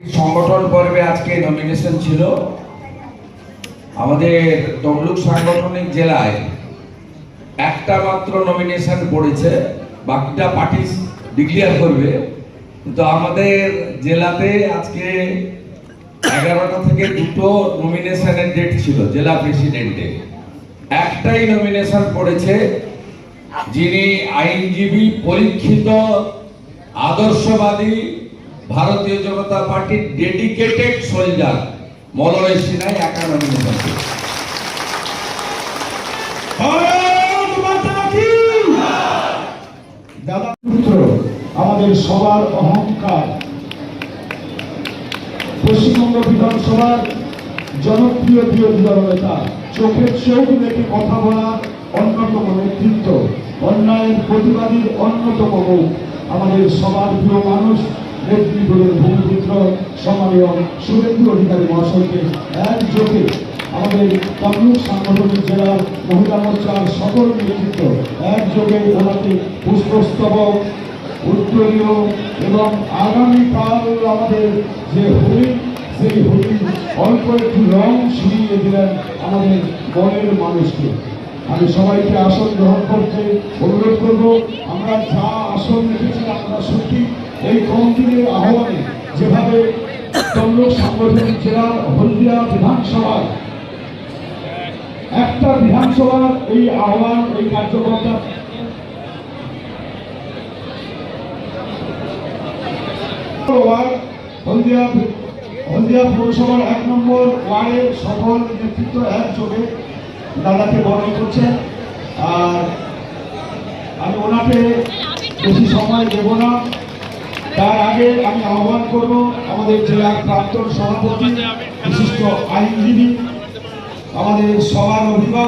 সংগঠন পর্বে আজকে নমিনেশন ছিল আমাদের তমলুক সাংগঠনিক জেলায় একটা মাত্র নমিনেশন পড়েছে, বাকিটা পার্টি ডিক্লেয়ার করবে। কিন্তু আমাদের জেলাতে আজকে এগারোটা থেকে দুটো নমিনেশনের ডেট ছিল জেলা প্রেসিডেন্টে একটাই নমিনেশন পড়েছে যিনি আইনজীবী পরীক্ষিত, আদর্শবাদী ভারতীয় জনতা পার্টির ডেডিকেটেড সোলজার মলয় সিনহাই একা পুত্র, আমাদের সবার অহংকার। পশ্চিমবঙ্গ বিধানসভার জনপ্রিয় বিরোধী দলনেতা চোখের চোখ কথা বলার অন্যতম নেতৃত্ব, অন্যায়ের প্রতিবাদীর অন্যতম মুখ আমাদের সবার প্রিয় মানুষ। নেতৃত্বের ভূমিপুত্র সম্মানীয় শুভেন্দু অধিকারী মহাশয়কে একযোগে আমাদের তমলুক সাংগঠনিক জেলার মহিলা মোর্চার সকল নেতৃত্ব একযোগে ওনাকে পুষ্পস্তবক উত্তরীয় এবং আগামীকাল আমাদের যে হোলি সেই হোলি অল্প একটু রং ছড়িয়ে দিলেন আমাদের মনের মানুষকে আমি সবাইকে আসন গ্রহণ করতে অনুরোধ করব আমরা যা আসন রেখেছি আমরা সত্যি এই কমিটির আহ্বানে যেভাবে তমলুক সাংগঠনিক জেলার হলদিয়া বিধানসভায় একটা বিধানসভার এই আহ্বান, এই কার্যকর্তা হলদিয়া পৌরসভার এক নম্বর ওয়ার্ডের সকল নেতৃত্ব এক একযোগে দাদাকে বরণ করছেন। আর আমি ওনাকে বেশি সময় দেব না। তার আগে আমি আহ্বান করব আমাদের জেলার প্রাক্তন সভাপতি বিশিষ্ট আইনজীবী আমাদের সভার অভিভাবক